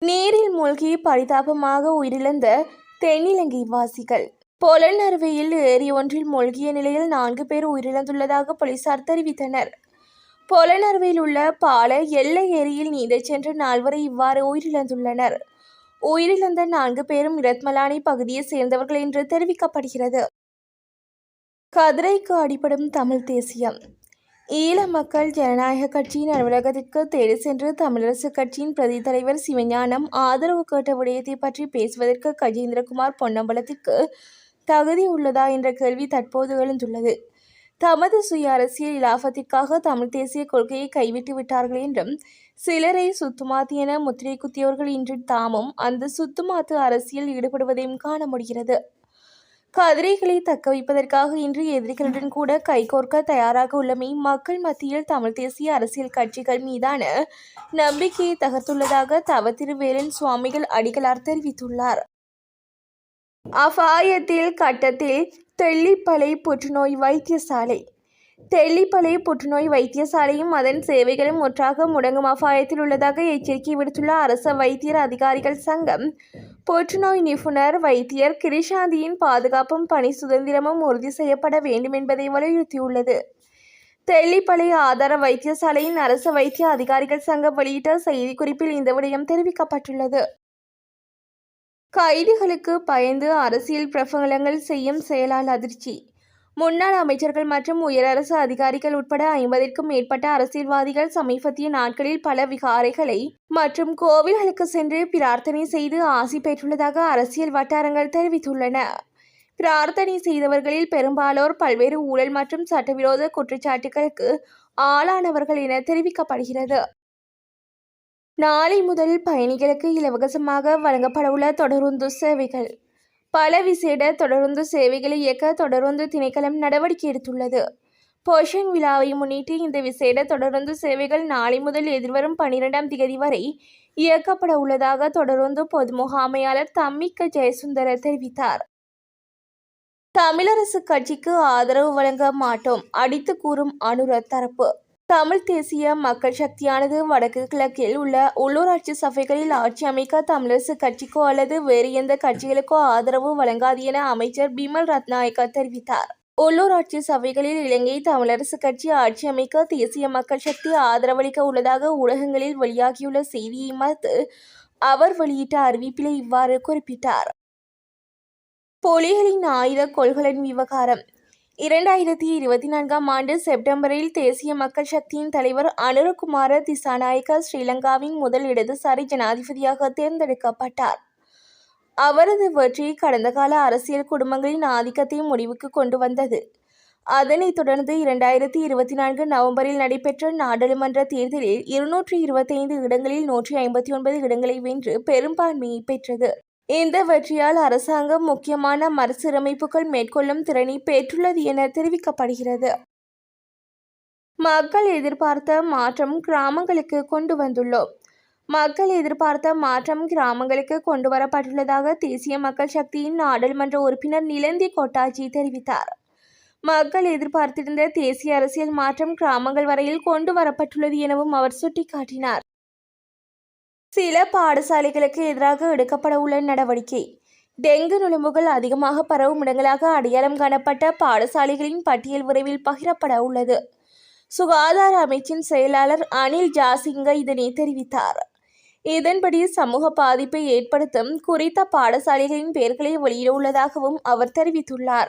நீரில் மூழ்கி பரிதாபமாக உயிரிழந்த தென்னிலங்கை வாசிகள். பொலனறுவையில் ஏரி ஒன்றில் மூழ்கிய நிலையில் நான்கு பேர் உயிரிழந்துள்ளதாக போலீசார் தெரிவித்தனர். பொலனறுவையில் உள்ள பால எல்லை ஏரியில் நீந்தச் சென்ற நால்வரை இவ்வாறு உயிரிழந்துள்ளனர். உயிரிழந்த நான்கு பேரும் இரத்மலானி பகுதியைச் சேர்ந்தவர்கள் என்று தெரிவிக்கப்படுகிறது. கதிரைக்கு அடிபடும் தமிழ் தேசியம். ஈழ மக்கள் ஜனநாயக கட்சியின் அலுவலகத்திற்கு தேடி சென்று தமிழரசுக் கட்சியின் பிரதி தலைவர் சிவஞானம் ஆதரவு கேட்ட விடயத்தை பற்றி பேசுவதற்கு கஜேந்திரகுமார் பொன்னம்பலத்திற்கு தகுதி உள்ளதா என்ற கேள்வி தற்போது எழுந்துள்ளது. தமது சுய அரசியல் இலாபத்திற்காக தமிழ் தேசிய கொள்கையை கைவிட்டு விட்டார்கள் என்றும் சிலரை சுத்துமாத்து என முத்திரை குத்தியவர்கள் இன்று தாமும் அந்த சுத்துமாத்து அரசியல் ஈடுபடுவதையும் காண முடிகிறது. கதிரைகளை தக்க வைப்பதற்காக இன்று எதிரிகளுடன் கூட கைகோர்க்க தயாராக உள்ளமை மக்கள் மத்தியில் தமிழ் தேசிய அரசியல் கட்சிகள் மீதான நம்பிக்கையை தகர்த்துள்ளதாக தவ திருவேலன் சுவாமிகள் அடிகளார் தெரிவித்துள்ளார். அபாயத்தில் கட்டத்தில் தெல்லிப்பளை புற்றுநோய் வைத்தியசாலை. தெல்லிப்பளை புற்றுநோய் வைத்தியசாலையும் அதன் சேவைகளும் ஒன்றாக முடங்கும் அபாயத்தில் உள்ளதாக எச்சரிக்கை விடுத்துள்ள அரச வைத்தியர் அதிகாரிகள் சங்கம் புற்றுநோய் நிபுணர் வைத்தியர் கிரிஷாந்தியின் பாதுகாப்பும் பணி சுதந்திரமும் உறுதி செய்யப்பட வேண்டும் என்பதை வலியுறுத்தியுள்ளது. தெல்லிப்பளை ஆதார வைத்தியசாலையின் அரசு வைத்திய அதிகாரிகள் சங்கம் வெளியிட்ட செய்திக்குறிப்பில் இந்த விடயம் தெரிவிக்கப்பட்டுள்ளது. கைதிகளுக்கு பயந்து அரசியல் பிரபலங்கள் செய்யும் செயலால் அதிர்ச்சி. முன்னாள் அமைச்சர்கள் மற்றும் உயரரசு அதிகாரிகள் உட்பட ஐம்பதிற்கும் மேற்பட்ட அரசியல்வாதிகள் சமீபத்திய நாட்களில் பல விகாரைகளை மற்றும் கோவில்களுக்கு சென்று பிரார்த்தனை செய்து ஆசி பெற்றுள்ளதாக அரசியல் வட்டாரங்கள் தெரிவித்துள்ளன. பிரார்த்தனை செய்தவர்களில் பெரும்பாலோர் பல்வேறு ஊழல் மற்றும் சட்டவிரோத குற்றச்சாட்டுகளுக்கு ஆளானவர்கள் என தெரிவிக்கப்படுகிறது. நாளை முதல் பயணிகளுக்கு இலவசமாக வழங்கப்படவுள்ள தொடருந்து சேவைகள் பல விசேட தொடருந்து சேவைகளை இயக்க தொடருந்து திணைக்களம் நடவடிக்கை எடுத்துள்ளது. போஷன் விழாவை முன்னிட்டு இந்த விசேட தொடருந்து சேவைகள் நாளை முதல் எதிர்வரும் பனிரெண்டாம் தேதி வரை இயக்கப்பட உள்ளதாக தொடருந்து பொது முகாமையாளர் தம்மிக்க ஜெயசுந்தர தெரிவித்தார். தமிழரசு கட்சிக்கு ஆதரவு வழங்க மாட்டோம் அடித்து கூறும் அனுர தரப்பு தமிழ் தேசிய மக்கள் சக்தியானது வடக்கு கிழக்கில் உள்ள உள்ளூராட்சி சபைகளில் ஆட்சி அமைக்க தமிழரசு கட்சிக்கோ அல்லது வேறு எந்த கட்சிகளுக்கோ ஆதரவு வழங்காது என அமைச்சர் பிமல் ரத்நாயக்கா தெரிவித்தார். உள்ளூராட்சி சபைகளில் இலங்கை தமிழரசு கட்சி ஆட்சி அமைக்க தேசிய மக்கள் சக்தி ஆதரவளிக்க உள்ளதாக ஊடகங்களில் வெளியாகியுள்ள செய்தியை மறுத்து அவர் வெளியிட்ட அறிவிப்பில் இவ்வாறு குறிப்பிட்டார். புலிகளின் ஆயுத கொள்கலன் விவகாரம். இரண்டாயிரத்தி இருபத்தி நான்காம் ஆண்டு செப்டம்பரில் தேசிய மக்கள் சக்தியின் தலைவர் அனுரகுமார திசாநாயக்கா ஸ்ரீலங்காவின் முதல் இடதுசாரி ஜனாதிபதியாக தேர்ந்தெடுக்கப்பட்டார். அவரது வெற்றி கடந்த கால அரசியல் குடும்பங்களின் ஆதிக்கத்தை முடிவுக்கு கொண்டு வந்தது. அதனைத் தொடர்ந்து இரண்டாயிரத்தி இருபத்தி நான்கு நவம்பரில் நடைபெற்ற நாடாளுமன்ற தேர்தலில் இருநூற்றி இருபத்தைந்து இடங்களில் நூற்றி ஐம்பத்தி ஒன்பது இடங்களை வென்று பெரும்பான்மையை பெற்றது. இந்த வெற்றியால் அரசாங்கம் முக்கியமான மறுசீரமைப்புகள் மேற்கொள்ளும் திறனை பெற்றுள்ளது என தெரிவிக்கப்படுகிறது. மக்கள் எதிர்பார்த்த மாற்றம் கிராமங்களுக்கு கொண்டு வந்துள்ளோம். மக்கள் எதிர்பார்த்த மாற்றம் கிராமங்களுக்கு கொண்டு வரப்பட்டுள்ளதாக தேசிய மக்கள் சக்தியின் நாடாளுமன்ற உறுப்பினர் நிலந்தி கொட்டாஜி தெரிவித்தார். மக்கள் எதிர்பார்த்திருந்த தேசிய அரசியல் மாற்றம் கிராமங்கள் வரையில் கொண்டு வரப்பட்டுள்ளது எனவும் அவர் சுட்டிக்காட்டினார். சில பாடசாலைகளுக்கு எதிராக எடுக்கப்பட உள்ள நடவடிக்கை. டெங்கு நுழம்புகள் அதிகமாக பரவும் இடங்களாக அடையாளம் காணப்பட்ட பாடசாலைகளின் பட்டியல் விரைவில் பகிரப்பட உள்ளது. சுகாதார அமைச்சின் செயலாளர் அனில் ஜாசிங்க இதனை தெரிவித்தார். இதன்படி சமூக பாதிப்பை ஏற்படுத்தும் குறித்த பாடசாலைகளின் பெயர்களை வெளியிட உள்ளதாகவும் அவர் தெரிவித்துள்ளார்.